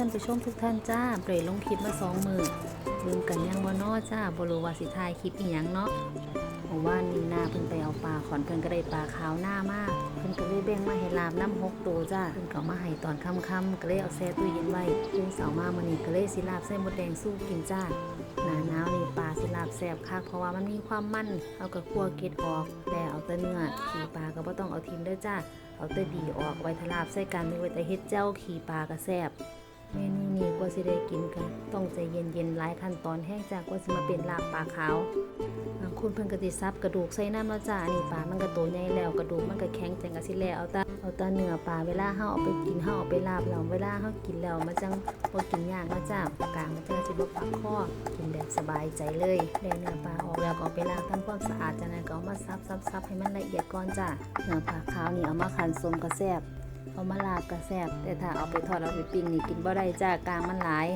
ท่านผู้ชมทุกท่านจ้าเปรยลงคลิปมาสองมือลืมกันยังบ่นอจ้าบรูวาสิถ่ายคลิปอีหยังเนาะเพราะว่านี่นาเพิ่นไปเอาปลาขอนเพิ่นก็ได้ปลาขาวหน้ามากเพิ่นก็เลยแบ่งมาให้ลาบน้ำหกตัวจ้าเพิ่นก็มาให้ตอนค่ำๆก็เลยเอาแช่ตู้เย็นไว้ตื่นเสามามื้อนี้ก็เลยสิลาบใส่หมดแดงสู้กินจ้าหนาหนาวนี่ปลาสิลาบแซ่บคักเพราะว่ามันมีความมันเอากับคั่วเกล็ดออกแล้วเอาแต่เนื้อขี้ปลาก็บ่ต้องเอาทิ้งเด้อจ้าเอาแต่ดีออกไว้ทลาบใส่กันไม่ไว้แต่เฮ็ดเจ้าขี่ปลากระแซบ เมนูนี้กว่าสิได้กินกันต้องใจเย็นๆหลายขั้นตอนแห้งจากกว่าสิมาเป็นลาบปลาขาวบางคนเพิ่นก็สิซับกระดูกใส่น้ำแล้วจ้านี่ปลามันก็โตใหญ่แล้วกระดูกมันก็แข็งจังก็สิแล้วเอาต่เอาต่เนื้อปลาเวลาเฮาเอาไปกินเฮาเอาไปลาบแล้วเวลาเฮากินแล้วมันจังบ่กินยากนะจ้ากลางมันจังสิบ่ปักคอกินแบบสบายใจเลยแล้วเนื้อปลาออกแล้วก็เอาไปล้างทำความสะอาดจากนั้นก็เอามาซับๆๆให้มันละเอียดก่อนจ้าเนื้อปลาขาวนี่เอามาคั่นสมกระแซบ เอามาลาบกระแซบแต่ถ้าเอาไปทอดเอาไปปิ้งนี่กินบ่ได้จ้ากลางมันหลาย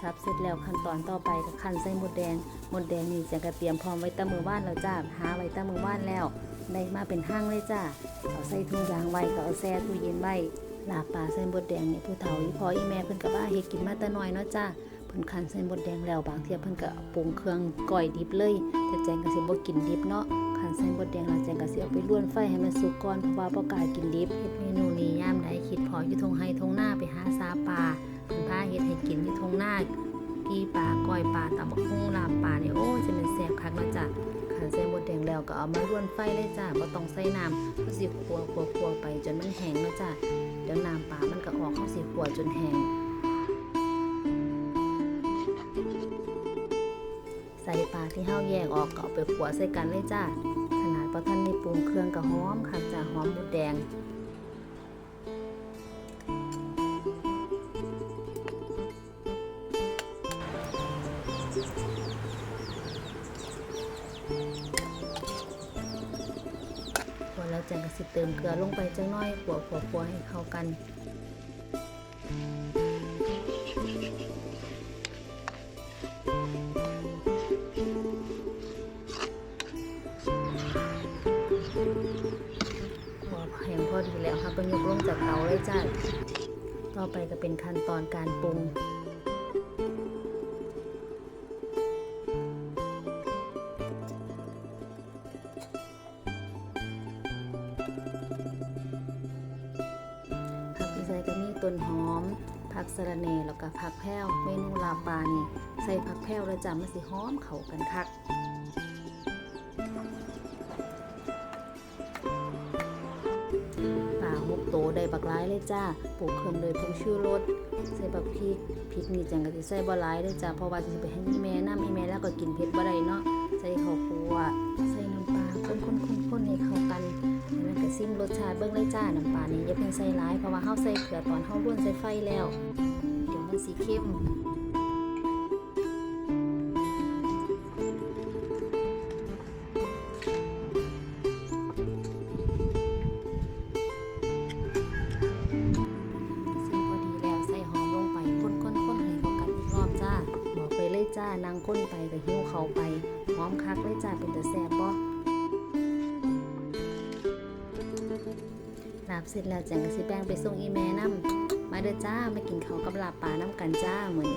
ซับเสร็จแล้วขั้นตอนต่อไปก็ขั้นใส่หมดแดงหมดแดงนี่จะกระเตรียมพร้อมไว้ตะมือว่านแล้วจ้าหาไว้ตะมือว่านแล้วได้มาเป็นห้างเลยจ้าเอาใส่ถุงยางไว้ก็เอาแซ่ตู้เย็นไว้ลาบปลาใส่หมดแดงนี่ผู้เฒ่าอีพออีแม่เพิ่นกับว่าเฮ็ดกินมาแต่น้อยเนาะจ้า พิ่นคันใส่หมดแดงแล้วบางเทียเพิ่นก็ปรุงเครื่องก้อยดิบเลย แต่แจงก็สิบ่กินดิบเนาะขันใส่บดแดงแล้วแจงก็สิเอาไปล้วนไฟให้มันสุกก่อนเพราะว่าบ่กล้ากินดิบเฮ็ดเมนูนี้ยามใดคิดพออยู่ทงไห้ทงหน้าไปหาซาปลาเพิ่นพาเฮ็ดให้กินอยู่ทงหน้ากีปลาก้อยปลาตำบักหุ่งลาบปลาเนี่ยโอ้จะเป็นแซ่บคักนาะจ้ะขันใส่บดแดงแล้วก็เอามาล้วนไฟเลยจ้ะบ่ต้องใส่น้ำก็สิคั่วคั่วคั่วไปจนมันแห้งนะจ้ะเดี๋ยวน้ำปลามันก็ออกเฮาสิคั่วจนแห้ง ใส่ปลาที่เฮาแยกออกก็เอาไปขัวใส่กันเลยจ้า ขนาดพอท่านได้ปรุงเครื่องก็หอมค่ะจ้าหอมหมูแดงพอแล้วจังก็สิเติมเกลือลงไปจังน้อยขัวขัวขัวให้เข้ากัน อแห้งพอดีแล้วค่ะก็ยกลงจากเตาเลยจ้าต่อไปก็เป็นขั้นตอนการปรุงผักที่ใส่ก็มีต้นหอม ผักสะระแหน่แล้วก็ผักแพ้วเมนูลาบปลานี่ใส่ผักแพ้วแล้วจ้ะมันสิหอมเข้ากันคัก เลยจ้าปลูกเครื่องเลยผงชูรสใส่บักพริกพริกนี่จังก็สิใส่บ่หลายเด้จ้าเพราะว่าสิไปให้อีแม่น้ำอีแม่แล้วก็กินเผ็ดบ่ได้เนาะใส่ข้าวคั่วใส่น้ำปลาคนๆๆๆให้เข้ากันแล้วมันก็ซิมรสชาติเบิ่งเลยจ้าน้ำปลานี่อย่าเพิ่งใส่หลายเพราะว่าเฮาใส่เกลือตอนเฮาล้วนใส่ไฟแล้วเดี๋ยวมันสิเข้ม นางก้นไปกับหิ้วเขาไปพร้อมคักเลยจ้าเป็นตะแซ่บบ่ลาบเสร็จแล้วแจงก็สิแป้งไปส่งอีแม่นํมาเด้อจ้ามากินข้าวกับลาบปลาน้ำกันจ้าเหมือน